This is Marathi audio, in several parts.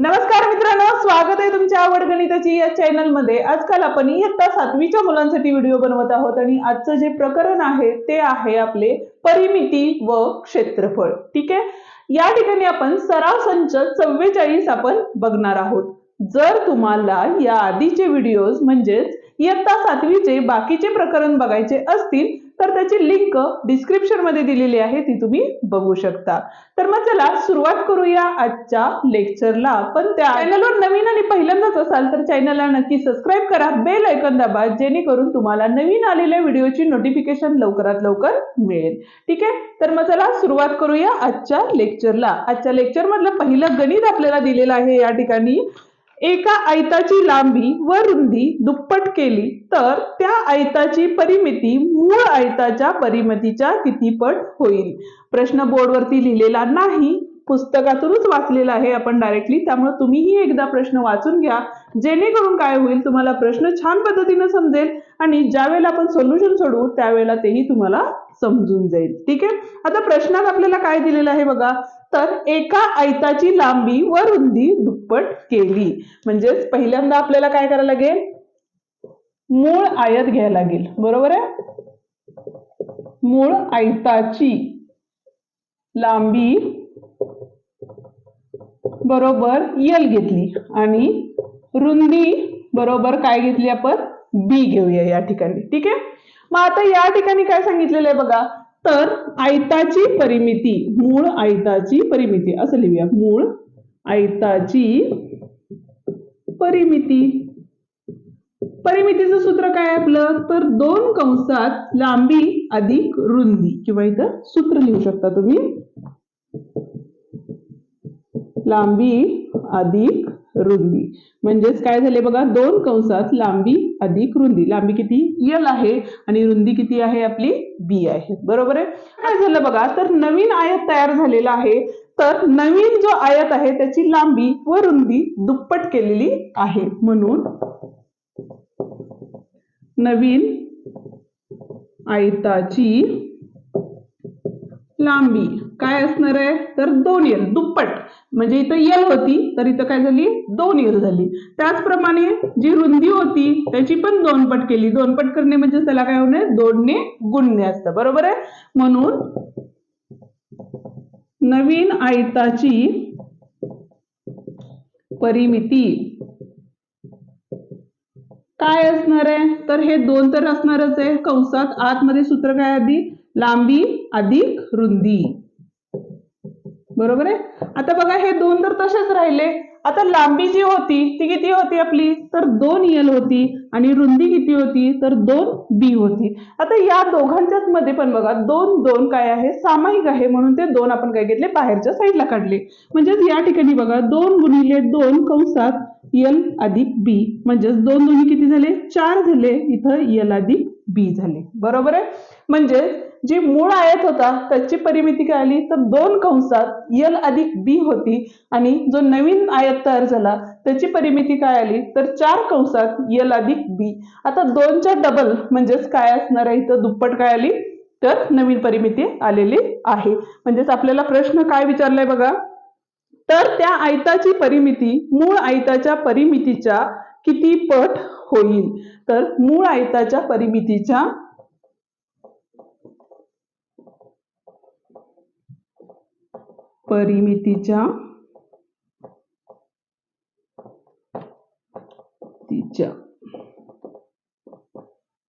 नमस्कार मित्रांनो स्वागत आहे तुमच्या आवड गणिताची या चॅनलमध्ये आजकाल आपण इयत्ता सातवीच्या मुलांसाठी व्हिडिओ बनवत आहोत आणि आजचं जे प्रकरण आहे ते आहे आपले परिमिती व क्षेत्रफळ. ठीक आहे? या ठिकाणी आपण सराव संच चव्वेचाळीस आपण बघणार आहोत. जर तुम्हाला या आधीचे व्हिडिओज म्हणजेच इयत्ता सातवीचे बाकीचे प्रकरण बघायचे असतील तर त्याची लिंक डिस्क्रिप्शनमध्ये दिलेली आहे ती तुम्ही बघू शकता. तर मग चला सुरुवात करूया आजच्या लेक्चरला पण त्या चॅनलवर नवीन आणि पहिल्यांदाच असाल तर चॅनलला नक्की सबस्क्राईब करा. बेल ऐकन दाबा जेणेकरून तुम्हाला नवीन आलेल्या व्हिडिओची नोटिफिकेशन लवकरात लवकर मिळेल. ठीक आहे? तर मग चला सुरुवात करूया आजच्या लेक्चरला आजच्या लेक्चर मधलं पहिलं गणित आपल्याला दिलेलं आहे या ठिकाणी. एका आयताची लांबी व रुंदी दुप्पट केली तर त्या आयताची परिमिती मूळ आयताच्या परिमितीच्या कितीपट होईल. प्रश्न बोर्डवरती लिहिलेला नाही पुस्तकातूनच वाचलेला आहे आपण डायरेक्टली त्यामुळे तुम्हीही एकदा प्रश्न वाचून घ्या. जेणेकरून काय होईल तुम्हाला प्रश्न छान पद्धतीने समजेल आणि ज्या वेळेला आपण सोल्युशन सोडवू त्यावेळेला तेही तुम्हाला समजून जाईल. ठीक आहे? आता प्रश्नात आपल्याला काय दिलेलं आहे बघा? तर एका आयताची लांबी व रुंदी दुप्पट केली. म्हणजेच पहिल्यांदा आपल्याला काय करायला लागेल? मूळ आयत घ्यायला लागेल. बरोबर आहे? मूळ आयताची लांबी बरोबर यल घेतली आणि रुंदी बरोबर काय घेतली आपण? बी घेऊया या ठिकाणी. ठीक आहे? मग आता या ठिकाणी काय सांगितलेलं आहे बघा? तर आयताची परिमिती मूळ आयताची परिमिती असं लिहूया. मूळ आयताची परिमिती. परिमितीचं सूत्र काय आपलं? तर दोन कंसात लांबी अधिक रुंदी. किंवा इथं सूत्र लिहू शकता तुम्ही. लांबी अधिक रुंदी. म्हणजेच काय झाले बघा दोन कंसात लांबी अधिक रुंदी. लांबी किती? यल आहे. आणि रुंदी किती आहे आपली? बी आहे. बरोबर आहे? काय झालं बघा तर नवीन आयत तयार झालेला आहे. तर नवीन जो आयत आहे त्याची लांबी व रुंदी दुप्पट केलेली आहे. म्हणून नवीन आयताची लांबी. काय असणार आहे? तर दोन यल दुप्पट. म्हणजे इथं यल होती तर इथं काय झाली? दोन यल झाली. त्याचप्रमाणे जी रुंदी होती त्याची पण दोन पट केली. दोन पट करणे म्हणजे त्याला काय होणार? दोनने गुणणे असतं. बरोबर आहे? म्हणून नवीन आयताची परिमिती. काय असणार आहे? तर हे दोन तर असणारच आहे. कंसात आतमध्ये सूत्र काय आधी? लांबी अधिक रुंदी. बरोबर आहे? आता बघा हे दोन तर तसेच राहिले. आता लांबी जी होती ती किती होती आपली? तर दोन एल होती आणि रुंदी किती होती? तर दोन बी होती. आता या दोघांच्याच मध्ये पण बघा दोन दोन काय आहे? सामायिक आहे म्हणून ते दोन आपण काय घेतले? बाहेरच्या साईडला काढले. म्हणजेच या ठिकाणी बघा दोन गुणिले दोन कंसात एल अधिक बी म्हणजेच दोन दोन्ही किती झाले? चार झाले. इथं एल अधिक बी झाले. बरोबर आहे? म्हणजे जी मूळ आयत होता त्याची परिमिती काय आली? तर दोन कंसात यल अधिक बी होती. आणि जो नवीन आयत तयार झाला त्याची परिमिती काय आली? तर चार कंसात यल अधिक बी आता दोनच्या डबल म्हणजेच काय असणार आहे? इथं दुप्पट काय आली? तर नवीन परिमिती आलेली आहे. म्हणजेच आपल्याला प्रश्न काय विचारलाय बघा? तर त्या आयताची परिमिती मूळ आयताच्या परिमितीच्या किती पट होईल? तर मूळ आयताच्या परिमितीच्या परिमितीच्या तिच्या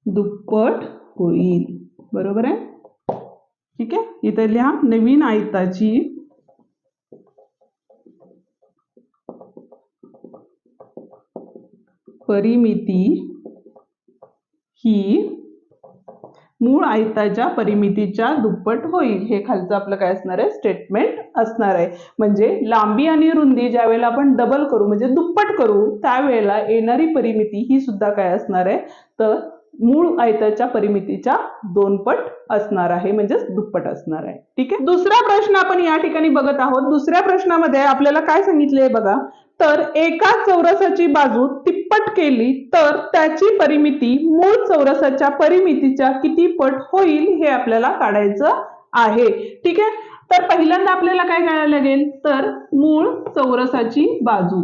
दुप्पट होईल. बरोबर आहे? ठीक आहे? इथे लिहा नवीन आयताची परिमिती ही मूळ आयताच्या परिमितीच्या दुप्पट होईल. हे खालचं आपलं काय असणार आहे? स्टेटमेंट असणार आहे. म्हणजे लांबी आणि रुंदी ज्या वेळेला आपण डबल करू म्हणजे दुप्पट करू त्यावेळेला येणारी परिमिती ही सुद्धा काय असणार आहे? तर मूळ आयताच्या परिमितीच्या दोन पट असणार आहे म्हणजेच दुप्पट असणार आहे. ठीक आहे? दुसरा प्रश्न आपण या ठिकाणी बघत आहोत. दुसऱ्या प्रश्नामध्ये आपल्याला काय सांगितले बघा? तर एका चौरसाची बाजू तिप्पट केली तर त्याची परिमिती मूळ चौरसाच्या परिमितीच्या किती पट होईल हे आपल्याला काढायचं आहे. ठीक आहे? तर पहिल्यांदा आपल्याला काय करायला लागेल? तर मूळ चौरसाची बाजू.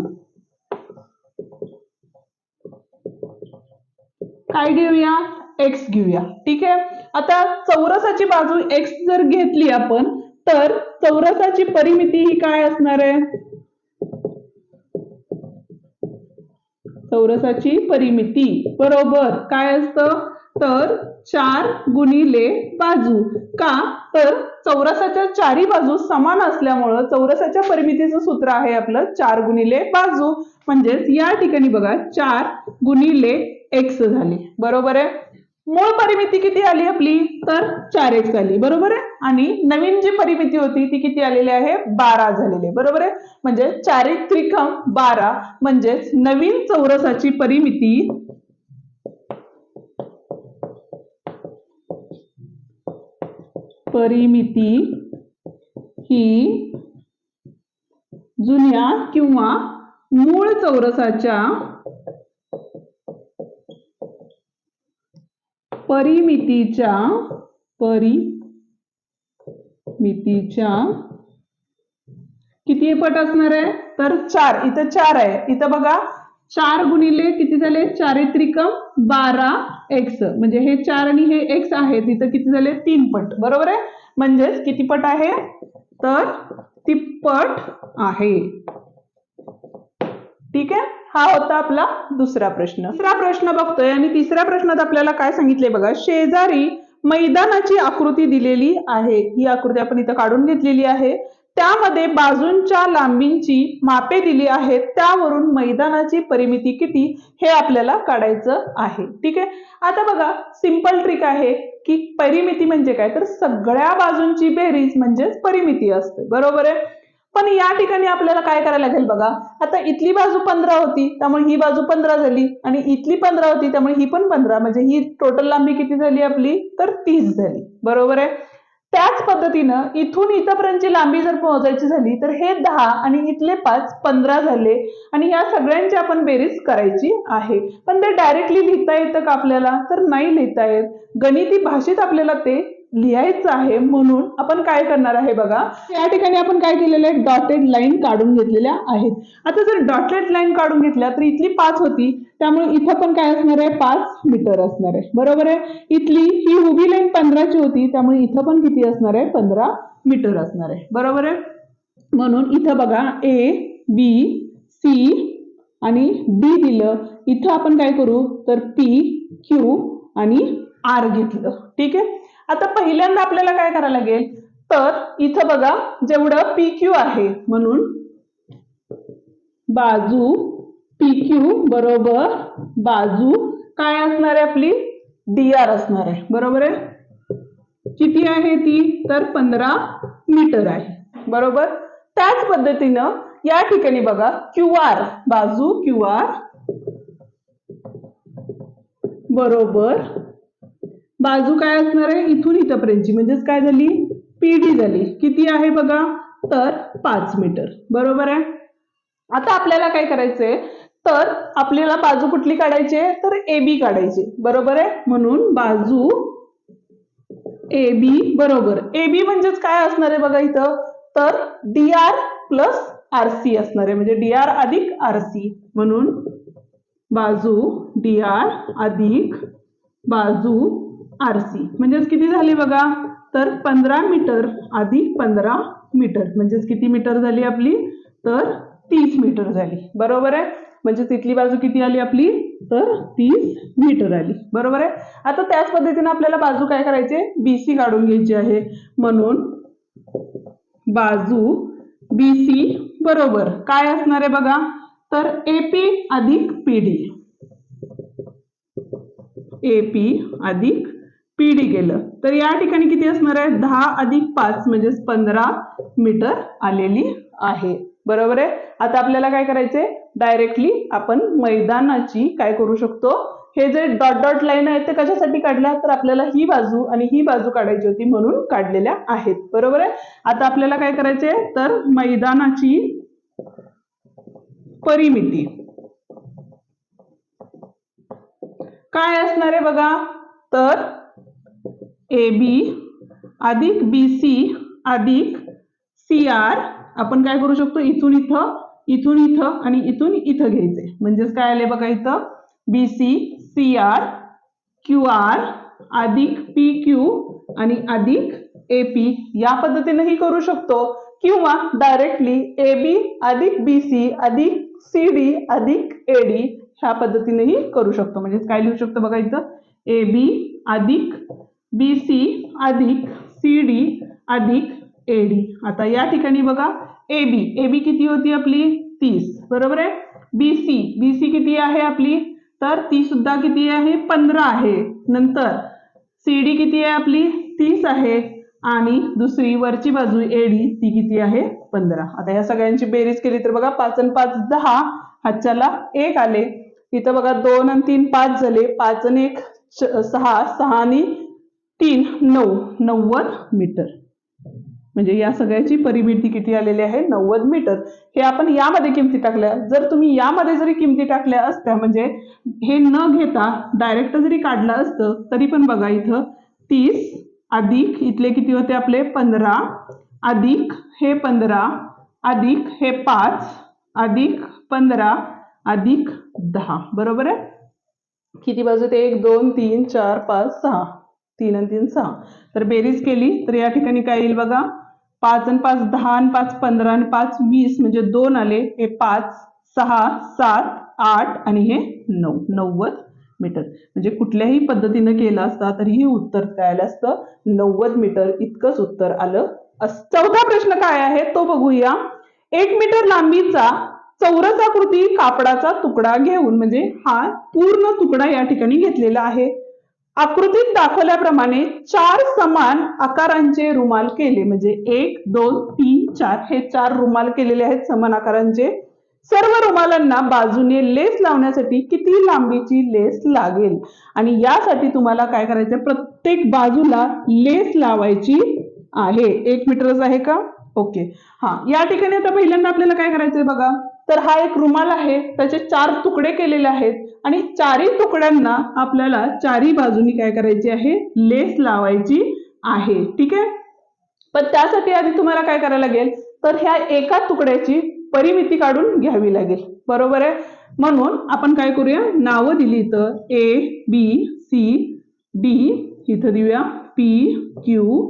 काय घेऊया? एक्स घेऊया. ठीक आहे? आता चौरसाची बाजू एक्स जर घेतली आपण तर चौरसाची परिमिती ही काय असणार आहे? चौरसाची परिमिती. बरोबर. काय असतं? तर चार गुणिले बाजू. का? तर चौरसाच्या चारी बाजू समान असल्यामुळं चौरसाच्या परिमितीचं सूत्र आहे आपलं चार गुणिले बाजू. म्हणजेच या ठिकाणी बघा चार गुणिले एक्स झाली. बरोबर आहे? मूळ परिमिती किती आली आपली? तर चार एक्स आली. बरोबर आहे? आणि नवीन जी परिमिती होती ती किती आलेली आहे? बारा झालेली आहे. बरोबर आहे? म्हणजे चार एक त्रिकम बारा म्हणजेच नवीन चौरसाची परिमिती परिमिती ही जुन्या किंवा मूळ चौरसाच्या परिमितीच्या परिमितीच्या किती पट असणार आहे? तर चार इथं चार आहे. इथं बघा चार गुणिले किती झाले? चारित्रिक बारा एक्स. म्हणजे हे चार आणि हे एक्स आहेत. इथं किती झाले? तीन पट. बरोबर आहे? म्हणजेच किती पट आहे? तर तिप्पट आहे. ठीक आहे? हा होता आपला दुसरा प्रश्न. तिसरा प्रश्न बघतोय आणि तिसऱ्या प्रश्नात आपल्याला काय सांगितले बघा? शेजारी मैदानाची आकृती दिलेली आहे. ही आकृती आपण इथं काढून घेतलेली आहे. त्यामध्ये बाजूंच्या लांबींची मापे दिली आहेत. त्यावरून मैदानाची परिमिती किती हे आपल्याला काढायचं आहे. ठीक आहे? आता बघा सिंपल ट्रिक आहे की परिमिती म्हणजे काय? तर सगळ्या बाजूंची बेरीज म्हणजेच परिमिती असते. बरोबर आहे? पण या ठिकाणी आपल्याला काय करायला लागेल बघा? आता इथली बाजू पंधरा होती त्यामुळे ही बाजू पंधरा झाली. आणि इथली पंधरा होती त्यामुळे ही पण पंधरा. म्हणजे ही टोटल लांबी किती झाली आपली? तर तीस झाली. बरोबर आहे? त्याच पद्धतीनं इथून इथपर्यंतची लांबी जर पोहोचायची झाली तर हे दहा आणि इथले पाच पंधरा झाले. आणि या सगळ्यांची आपण बेरीज करायची आहे. पण ते डायरेक्टली लिहिता येतं का आपल्याला? तर नाही लिहिता येत. गणिती भाषेत आपल्याला ते लिहायचं आहे म्हणून आपण काय करणार आहे बघा? या ठिकाणी आपण काय केलेलं आहे? डॉटेड लाईन काढून घेतलेल्या आहेत. आता जर डॉटेड लाईन काढून घेतल्या तर इथली पाच होती. त्यामुळे इथं पण काय असणार आहे? पाच मीटर असणार आहे. बरोबर आहे? इथली ही उभी लाईन पंधराची होती. त्यामुळे इथं पण किती असणार आहे? पंधरा मीटर असणार आहे. बरोबर आहे? म्हणून इथं बघा ए बी सी आणि डी दिलं. इथं आपण काय करू? तर पी क्यू आणि आर घेतलं. ठीक आहे? आता पहिल्यांदा आपल्याला काय करायला लागेल? तर इथं बघा जेवढं पी क्यू आहे म्हणून बाजू पी क्यू बरोबर बाजू काय असणार आहे आपली? डी आर असणार आहे. बरोबर आहे? किती आहे ती? तर पंधरा मीटर आहे. बरोबर? त्याच पद्धतीनं या ठिकाणी बघा क्यू आर बाजू क्यू आर बरोबर बाजू काय असणार आहे? इथून इथपर्यंतची. म्हणजेच काय झाली? पीडी झाली. किती आहे बघा? तर पाच मीटर. बरोबर आहे? आता आपल्याला काय करायचंय? तर आपल्याला बाजू कुठली काढायची आहे? तर ए बी काढायची. बरोबर आहे? म्हणून बाजू ए बी बरोबर. ए बी म्हणजेच काय असणार आहे बघा इथं? तर D R plus R C असणार आहे. म्हणजे डी आर अधिक आर सी म्हणून बाजू डी आर अधिक बाजू आर सी म्हणजेच किती झाली बघा? तर पंधरा मीटर आधी पंधरा मीटर. म्हणजेच किती मीटर झाली आपली? तर तीस मीटर झाली. बरोबर आहे? म्हणजे तिथली बाजू किती आली आपली? तर तीस मीटर आली. बरोबर आहे? आता त्याच पद्धतीने आपल्याला बाजू काय करायचे? बी सी काढून घ्यायची आहे. म्हणून बाजू बी सी बरोबर. काय असणार आहे बघा? तर ए पी अधिक पी डी ए पी अधिक पी डी केलं. तर या ठिकाणी किती असणार आहे? दहा अधिक पाच म्हणजेच पंधरा मीटर आलेली आहे. बरोबर आहे? आता आपल्याला काय करायचंय? डायरेक्टली आपण मैदानाची काय करू शकतो? हे जे डॉट डॉट लाईन आहेत ते कशासाठी काढल्या? तर आपल्याला ही बाजू आणि ही बाजू काढायची होती म्हणून काढलेल्या आहेत. बरोबर आहे? आता आपल्याला काय करायचंय? तर मैदानाची परिमिती. काय असणार आहे बघा? तर ए बी अधिक बी सी अधिक सी आर. आपण काय करू शकतो? इथून इथं इथून इथं आणि इथून इथं घ्यायचे. म्हणजेच काय आले बघा इथं? B C C R Q R अधिक पी क्यू आणि अधिक ए पी. या पद्धतीनेही करू शकतो. किंवा डायरेक्टली ए बी अधिक बी सी अधिक सी डी अधिक ए डी ह्या पद्धतीनेही करू शकतो. म्हणजेच काय लिहू शकतो बघा इथं? ए बी अधिक बी सी अधिक सी डी अधिक ए डी आता या ठिकाणी बघा ए बी ए बी किती होती आपली? तीस. बरोबर आहे? बी सी बी सी किती आहे आपली? तर ती सुद्धा किती आहे? पंधरा आहे. नंतर सी डी किती आहे आपली? तीस आहे. आणि दुसरी वरची बाजू एडी ती किती आहे? पंधरा. आता या सगळ्यांची बेरीज केली तर बघा पाच आणि पाच दहा हातच्याला एक आले. इथं बघा दोन आणि तीन पाच झाले. पाच आणि एक सहा. सहा आणि तीन नऊ नव्वद मीटर. म्हणजे या सगळ्याची परिमिती किती आलेली आहे? नव्वद मीटर. हे आपण यामध्ये किमती टाकल्या. जर तुम्ही यामध्ये जरी किमती टाकल्या असत्या म्हणजे हे न घेता डायरेक्ट जरी काढलं असतं तरी पण बघा इथं तीस अधिक इथले किती होते आपले? पंधरा अधिक हे पंधरा अधिक हे पाच अधिक पंधरा अधिक दहा. बरोबर आहे? किती बाजू ते एक दोन तीन चार पाच सहा. तीन आणि तीन सहा. तर बेरीज केली तर या ठिकाणी काय येईल बघा? पाच आणि पाच दहा आणि पाच पंधरा आणि पाच वीस म्हणजे दोन आले. हे पाच सहा सात आठ आणि हे नऊ. नव्वद मीटर. म्हणजे कुठल्याही पद्धतीनं केलं असता तरीही उत्तर काय आलं असतं नव्वद मीटर. इतकंच उत्तर आलं अस चौथा प्रश्न काय आहे? तो बघूया. एक मीटर लांबीचा चौरसाकृती कापडाचा तुकडा घेऊन म्हणजे हा पूर्ण तुकडा या ठिकाणी घेतलेला आहे. आकृतीत दाखवल्याप्रमाणे चार समान आकारांचे रुमाल केले. म्हणजे एक दोन तीन चार. हे चार रुमाल केलेले आहेत समान आकारांचे. सर्व रुमालांना बाजूने लेस लावण्यासाठी किती लांबीची लेस लागेल? आणि यासाठी तुम्हाला काय करायचं प्रत्येक बाजूला लेस लावायची आहे. एक मीटरच आहे का? ओके. हा या ठिकाणी आता पहिल्यांदा आपल्याला काय करायचंय बघा? तर हा एक रुमाल आहे त्याचे चार तुकडे केलेले आहेत आणि चारही तुकड्यांना आपल्याला चारही बाजूनी काय करायची आहे? लेस लावायची आहे. ठीक आहे? पण त्यासाठी आधी तुम्हाला काय करायला लागेल? तर ह्या एका तुकड्याची परिमिती काढून घ्यावी लागेल. बरोबर आहे? म्हणून आपण काय करूया? नावं दिली इथं ए बी सी डी इथं देऊया. पी क्यू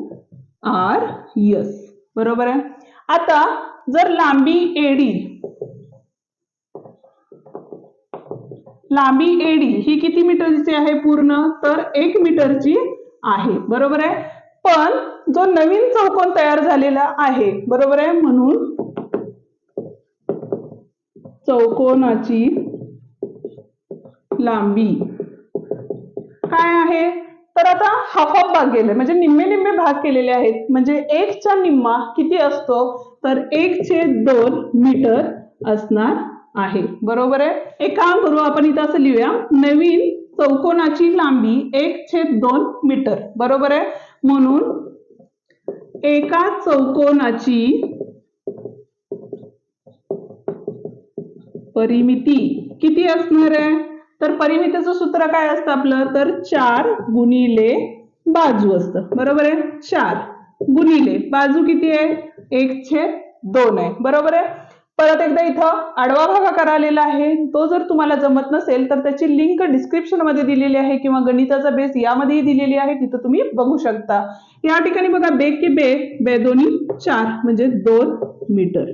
आर यस बरोबर आहे? आता जर लांबी एडी लांबी एडी ही किती मीटरची आहे पूर्ण? तर एक मीटरची आहे. बरोबर आहे? पण जो नवीन चौकोन तयार झालेला आहे बरोबर आहे? म्हणून चौकोनाची लांबी काय आहे? तर आता हाफ हाफ भाग गेले म्हणजे निम्मे निम्मे भाग केलेले आहेत. म्हणजे एकचा निम्मा किती असतो? तर एक चे दोन मीटर असणार आहे. बरोबर आहे? एक काम करू आपण इथं असं लिहूया. नवीन चौकोनाची लांबी एक छेद दोन मीटर. बरोबर आहे? म्हणून एका चौकोनाची परिमिती किती असणार आहे? तर परिमितीचं सूत्र काय असतं आपलं? तर चार गुणिले बाजू असतं. बरोबर आहे? चार गुणिले बाजू किती आहे? एक छेद दोन आहे. बरोबर आहे? परत एकदा इथं आडवा भागाकार आलेला आहे. तो जर तुम्हाला जमत नसेल तर त्याची लिंक डिस्क्रिप्शनमध्ये दिलेली आहे किंवा गणिताचा बेस यामध्येही दिलेली आहे. तिथं तुम्ही बघू शकता. या ठिकाणी बघा बे की बे बे दोन्ही चार म्हणजे दोन मीटर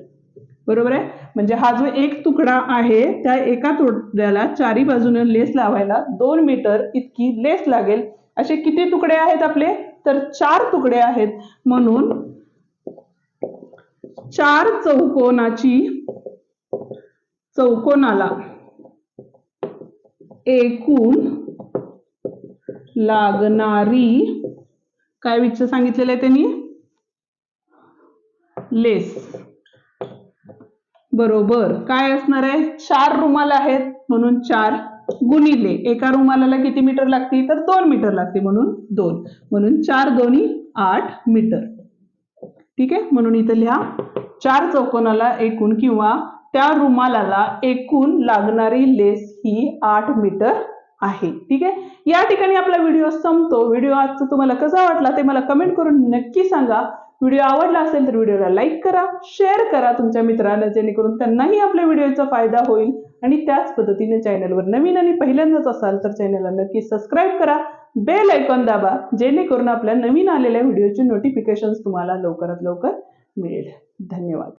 बरोबर आहे? म्हणजे हा जो एक तुकडा आहे त्या एका तुकड्याला चारी बाजूने लेस लावायला दोन मीटर इतकी लेस लागेल. असे किती तुकडे आहेत आपले? तर चार तुकडे आहेत. म्हणून चार चौकोनाची चौकोनाला एकूण लागणारी काय विच सांगितलेलं आहे त्यांनी? लेस. बरोबर. काय असणार आहे? चार रुमाल आहेत म्हणून चार गुणिले. एका रुमालाला किती मीटर लागते? तर दोन मीटर लागते म्हणून दोन. म्हणून चार दोन्ही आठ मीटर. ठीक आहे? म्हणून इथं लिहा चार चौकोनाला एकूण किंवा त्या रुमालाला एकूण लागणारी लेस ही आठ मीटर आहे. ठीक आहे? या ठिकाणी आपला व्हिडिओ संपतो. व्हिडिओ आजचा तुम्हाला कसा वाटला ते मला कमेंट करून नक्की सांगा. व्हिडिओ आवडला असेल तर व्हिडिओला लाईक करा शेअर करा तुमच्या मित्रांना जेणेकरून त्यांनाही आपल्या व्हिडिओचा फायदा होईल. आणि त्याच पद्धतीने चॅनलवर नवीन आणि पहिल्यांदाच असाल तर चॅनलला नक्की सबस्क्राईब करा. बेल ऐकॉन दाबा जेणेकरून आपल्या नवीन आलेल्या व्हिडिओची नोटिफिकेशन तुम्हाला लवकरात लवकर मिळेल. धन्यवाद.